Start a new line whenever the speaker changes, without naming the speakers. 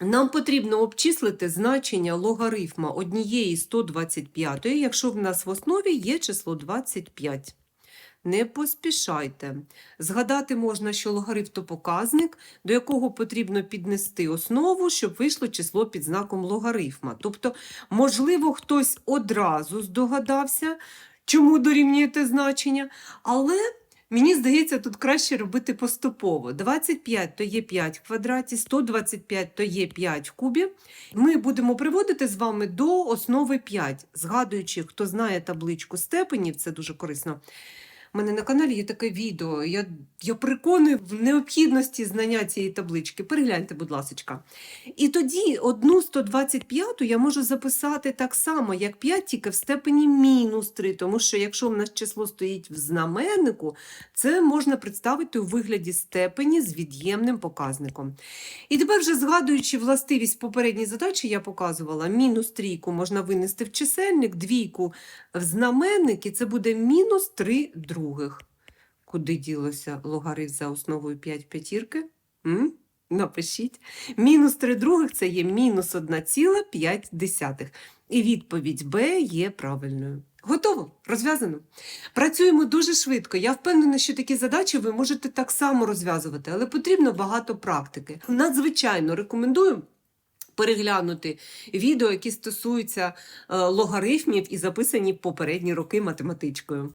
Нам потрібно обчислити значення логарифма однієї 125, якщо в нас в основі є число 25. Не поспішайте. Згадати можна, що логарифм – то показник, до якого потрібно піднести основу, щоб вийшло число під знаком логарифма. Тобто, можливо, хтось одразу здогадався, чому дорівнює те значення, але Мені здається, тут краще робити поступово. 25 то є 5 в квадраті, 125 то є 5 в кубі. Ми будемо приводити з вами до основи 5, згадуючи, хто знає табличку степенів, це дуже корисно. У мене на каналі є таке відео. Я, я переконую в необхідності знання цієї таблички. Перегляньте, будь ласка. І тоді одну 125 я можу записати так само, як 5, тільки в степені мінус 3, тому що якщо в нас число стоїть в знаменнику, це можна представити у вигляді степені з від'ємним показником. І тепер, вже згадуючи властивість попередньої задачі, я показувала, мінус трійку можна винести в чисельник, двійку в знаменник, і це буде мінус 3 других. Куди ділося логарифм за основою 5 п'ятірки? Напишіть. Мінус 3 других це є мінус 1,5. І відповідь Б є правильною. Готово? Розв'язано? Працюємо дуже швидко. Я впевнена, що такі задачі ви можете так само розв'язувати, але потрібно багато практики. Надзвичайно рекомендую. Переглянути відео, які стосуються е, логарифмів і записані попередні роки математичкою.